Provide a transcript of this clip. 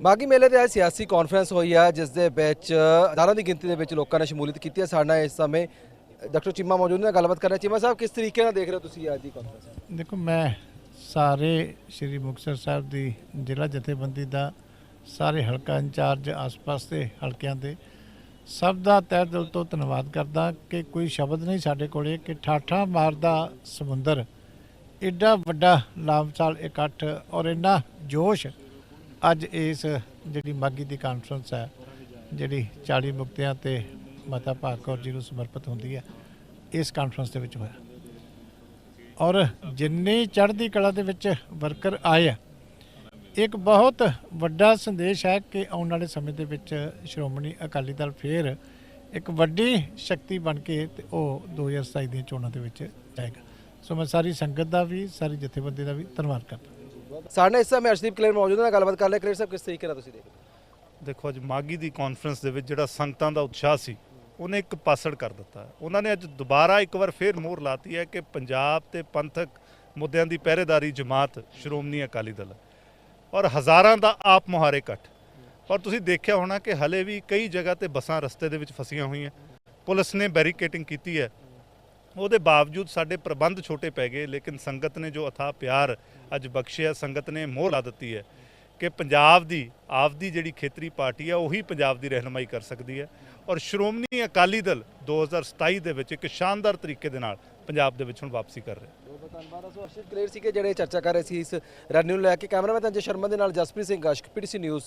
ਮਾਗੀ ਮੇਲੇ 'ਤੇ ਅੱਜ ਸਿਆਸੀ ਕਾਨਫਰੰਸ ਹੋਈ ਆ, ਜਿਸ ਦੇ ਵਿੱਚ ਹਜ਼ਾਰਾਂ ਦੀ ਗਿਣਤੀ ਦੇ ਵਿੱਚ ਲੋਕਾਂ ਨੇ ਸ਼ਮੂਲੀਅਤ ਕੀਤੀ ਹੈ ਸਾਡੇ ਇਸ ਸਮੇਂ ਡਾਕਟਰ ਚੀਮਾ ਮੌਜੂਦ ਨੇ ਗੱਲਬਾਤ ਕਰ ਰਹੇ ਚੀਮਾ ਸਾਹਿਬ, ਕਿਸ ਤਰੀਕੇ ਨਾਲ ਦੇਖ ਰਹੇ ਹੋ ਤੁਸੀਂ ਅੱਜ ਦੀ ਕਾਨਫਰੰਸ ਦੇਖੋ, ਮੈਂ ਸਾਰੇ ਸ਼੍ਰੀ ਮੁਕਤਸਰ ਸਾਹਿਬ ਦੀ ਜ਼ਿਲ੍ਹਾ ਜਥੇਬੰਦੀ ਦਾ, ਸਾਰੇ ਹਲਕਾ ਇੰਚਾਰਜ ਆਸ-ਪਾਸ ਦੇ ਹਲਕਿਆਂ ਦੇ, ਸਭ ਦਾ ਤਹਿ ਦਿਲ ਤੋਂ ਧੰਨਵਾਦ ਕਰਦਾ ਕਿ ਕੋਈ ਸ਼ਬਦ ਨਹੀਂ ਸਾਡੇ ਕੋਲੇ ਕਿ ਠਾਠਾ ਮਾਰਦਾ ਸਮੁੰਦਰ ਐਡਾ ਵੱਡਾ ਲਾਮਸਾਲ ਇਕੱਠ ਔਰ ਇੰਨਾ ਜੋਸ਼ ਅੱਜ ਇਸ ਜਿਹੜੀ ਮਾਗੀ ਦੀ ਕਾਨਫਰੰਸ ਹੈ, ਜਿਹੜੀ 40 ਮੁਕਤਿਆਂ ਤੇ ਮਾਤਾ ਭਾਗ ਕੌਰ ਜੀ ਨੂੰ ਸਮਰਪਿਤ ਹੁੰਦੀ ਹੈ, ਇਸ ਕਾਨਫਰੰਸ ਦੇ ਵਿੱਚ ਹੋਇਆ। ਔਰ ਜਿੰਨੇ ਚੜ੍ਹਦੀ ਕਲਾ ਦੇ ਵਿੱਚ ਵਰਕਰ ਆਏ ਆ, ਇੱਕ ਬਹੁਤ ਵੱਡਾ ਸੰਦੇਸ਼ ਹੈ ਕਿ ਆਉਣ ਵਾਲੇ ਸਮੇਂ ਦੇ ਵਿੱਚ ਸ਼੍ਰੋਮਣੀ ਅਕਾਲੀ ਦਲ ਫੇਰ ਇੱਕ ਵੱਡੀ ਸ਼ਕਤੀ ਬਣ ਕੇ ਤੇ ਉਹ 2027 ਦੀਆਂ ਚੋਣਾਂ ਦੇ ਵਿੱਚ ਜਾਏਗਾ। ਸੋ ਮੈਂ ਸਾਰੀ ਸੰਗਤ ਦਾ ਵੀ, ਸਾਰੀ ਜਥੇਬੰਦੀ ਦਾ ਵੀ ਧੰਨਵਾਦ ਕਰਦਾ। ਸਾਡੇ ਨਾਲ ਇਸ ਸਮੇਂ ਅਰਸ਼ਦੀਪ ਕਲੇਰ ਮੌਜੂਦ ਨੇ ਗੱਲਬਾਤ ਕਰ ਰਹੇ ਕਲੇਰ ਸਾਹਿਬ, ਕਿਸ ਤਰੀਕੇ ਨਾਲ ਤੁਸੀਂ ਦੇਖ ਦੇਖੋ, ਅੱਜ ਮਾਗੀ ਦੀ ਕਾਨਫਰੰਸ ਦੇ ਵਿੱਚ ਜਿਹੜਾ ਸੰਗਤਾਂ ਦਾ ਉਤਸ਼ਾਹ ਸੀ, ਉਹਨੇ ਇੱਕ ਪਾਸੜ ਕਰ ਦਿੱਤਾ। ਉਹਨਾਂ ਨੇ ਅੱਜ ਦੁਬਾਰਾ ਇੱਕ ਵਾਰ ਫੇਰ ਮੋਹਰ ਲਾਤੀ ਹੈ ਕਿ ਪੰਜਾਬ ਤੇ ਪੰਥਕ ਮੁੱਦਿਆਂ ਦੀ ਪਹਿਰੇਦਾਰੀ ਜਮਾਤ ਸ਼੍ਰੋਮਣੀ ਅਕਾਲੀ ਦਲ ਔਰ ਹਜ਼ਾਰਾਂ ਦਾ ਆਪ ਮੁਹਾਰੇ ਇਕੱਠ। ਔਰ ਤੁਸੀਂ ਦੇਖਿਆ ਹੋਣਾ ਕਿ ਹਲੇ ਵੀ ਕਈ ਜਗ੍ਹਾ ਤੇ ਬੱਸਾਂ ਰਸਤੇ ਦੇ ਵਿੱਚ ਫਸੀਆਂ ਹੋਈਆਂ। ਪੁਲਿਸ ਨੇ ਬੈਰੀਕੇਟਿੰਗ ਕੀਤੀ ਹੈ। ਉਹਦੇ ਬਾਵਜੂਦ ਸਾਡੇ ਪ੍ਰਬੰਧ ਛੋਟੇ ਪੈ ਗਏ, ਲੇਕਿਨ ਸੰਗਤ ਨੇ ਜੋ ਅਥਾਹ ਪਿਆਰ ਅੱਜ ਬਖਸ਼ਿਆ, ਸੰਗਤ ਨੇ ਮੋਹ ਲਾ ਦਿੱਤੀ ਹੈ ਕਿ ਪੰਜਾਬ ਦੀ, ਆਪਦੀ ਜਿਹੜੀ ਖੇਤਰੀ ਪਾਰਟੀ ਹੈ ਉਹੀ ਪੰਜਾਬ ਦੀ ਰਹਿਨਮਾਈ ਕਰ ਸਕਦੀ ਹੈ। ਔਰ ਸ਼੍ਰੋਮਣੀ ਅਕਾਲੀ ਦਲ 2027 ਦੇ ਵਿੱਚ ਇੱਕ ਸ਼ਾਨਦਾਰ ਤਰੀਕੇ ਦੇ ਨਾਲ ਪੰਜਾਬ ਦੇ ਵਿੱਚ ਹੁਣ ਵਾਪਸੀ ਕਰ ਰਿਹਾ। ਬਹੁਤ ਬਹੁਤ ਧੰਨਵਾਦ ਸੋ ਅਰਸ਼ਦੀਪ ਕਲੇਰ ਸੀ ਕਿ ਜਿਹੜੇ ਚਰਚਾ ਕਰ ਰਹੇ ਸੀ ਇਸ ਰੈਲੀ ਨੂੰ ਲੈ ਕੇ। ਕੈਮਰਾਮੈਨ ਅੰਜੇ ਸ਼ਰਮਾ ਦੇ ਨਾਲ ਜਸਪ੍ਰੀਤ ਸਿੰਘ ਗਸ਼ਕ ਪੀਟੀਸੀ ਨਿਊਜ਼